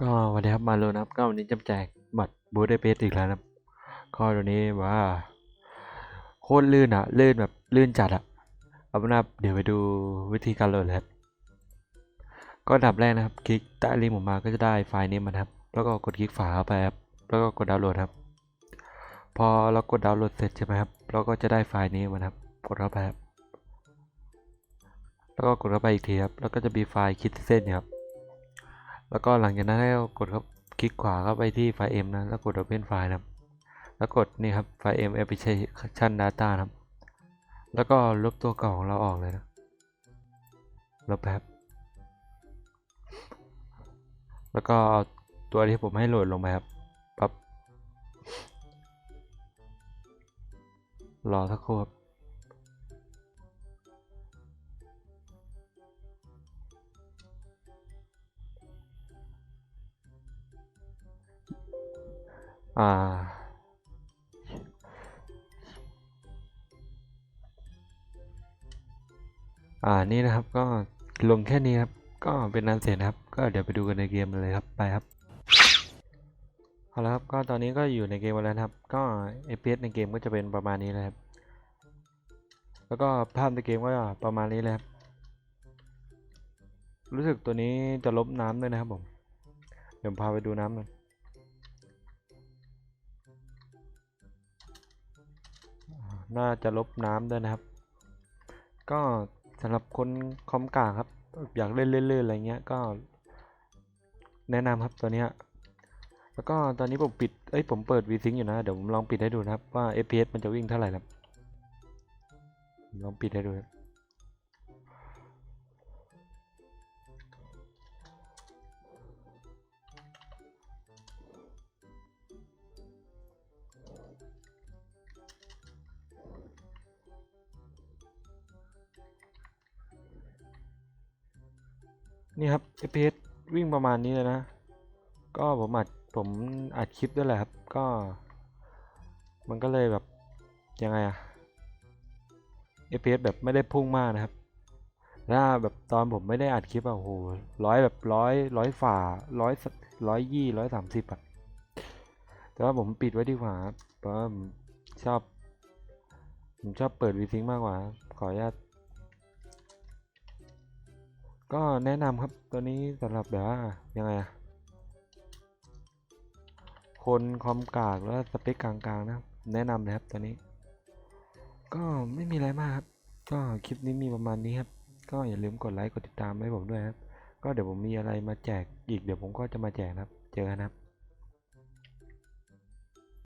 ก็วันนี้ครับมาเลยนะครับก็วันนี้จะแจกบัตรบูธไดเบสอีกแล้วนะครับก็ตัวนี้ว่าโคตรลื่นอะลื่นแบบลื่นจัดอะเอาเป็นว่าเดี๋ยวไปดูวิธีการโหลดเลยครับก็ดับแรกนะครับ คลิกใต้ลิงก์ผมมาก็จะได้ไฟล์นี้มานครับ แล้วก็กดคลิกฝาไปครับแล้วก็กดดาวน์โหลดครับ พอเรากดดาวน์โหลดเสร็จใช่ไหมครับเราก็จะได้ไฟล์นี้มานครับ กดเข้าไปครับแล้วก็กดเข้าไปอีกทีครับแล้วก็จะมีไฟล์คิดเส้นเนี่ยครับ แล้วก็หลังจากนั้นให้เรากดครับคลิกขวาเข้าไปที่ไฟล์ M นะแล้วกด Open ไฟล์นะครับ แล้วกดนี่ครับไฟล์ M Application Data นะครับ แล้วก็ลบตัวเก่าของเราออกเลยนะลบแป๊บแล้วก็เอาตัวที่ผมให้โหลดลงไปครับปั๊บรอสักครู่ครับ อ่า อ่า นี่นะครับก็ลงแค่นี้ครับ ก็เป็นนันเสร็จนะครับ ก็เดี๋ยวไปดูกันในเกมเลยครับ ไปครับเอาละครับ ก็ตอนนี้ก็อยู่ในเกมแล้วนะครับ ก็ FPS ในเกมก็จะเป็นประมาณนี้เลยครับ แล้วก็ภาพในเกมก็ประมาณนี้เลยครับ รู้สึกตัวนี้จะลบน้ำด้วยนะครับผม เดี๋ยวพาไปดูน้ำหน่อย น่าจะลบน้ำด้วยนะครับ ก็สำหรับคนคอมกลางครับ อยากเล่นเลื่อนๆอะไรเงี้ยก็ แนะนำครับตัวเนี้ยแล้วก็ตอนนี้ผมปิด เอ้ยผมเปิด VSync อยู่นะ เดี๋ยวผมลองปิดให้ดูนะครับว่า FPS มันจะวิ่งเท่าไหร่ครับ ลองปิดให้ดูครับ นี่ครับ FPS วิ่งประมาณนี้เลยนะ ก็ผมอัดผมอัดคลิปด้วยแหละครับ ก็ มันก็เลยแบบ ยังไงอะ FPS แบบไม่ได้พุ่งมากนะครับถ้าแบบตอนผมไม่ได้อัดคลิปอะโอ้โหร้อยแบบร้อยร้อยฝ่าร้อยร้อยยี่ร้อยสามสิบอะแต่ว่าผมปิดไว้ดีกว่าครับเพราะผมชอบ ผมชอบเปิดวีซิงมากกว่า ขออนุญาต ก็แนะนำครับตัวนี้สำหรับแบบว่ายังไงอะคนคอมกากแล้วสเปคกลางๆนะครับแนะนำเลยครับตัวนี้ ก็ไม่มีอะไรมากครับ ก็คลิปนี้มีประมาณนี้ครับ ก็อย่าลืมกดไลค์กดติดตามให้ผมด้วยครับ ก็เดี๋ยวผมมีอะไรมาแจกอีกเดี๋ยวผมก็จะมาแจกนะครับ เจอกันครับ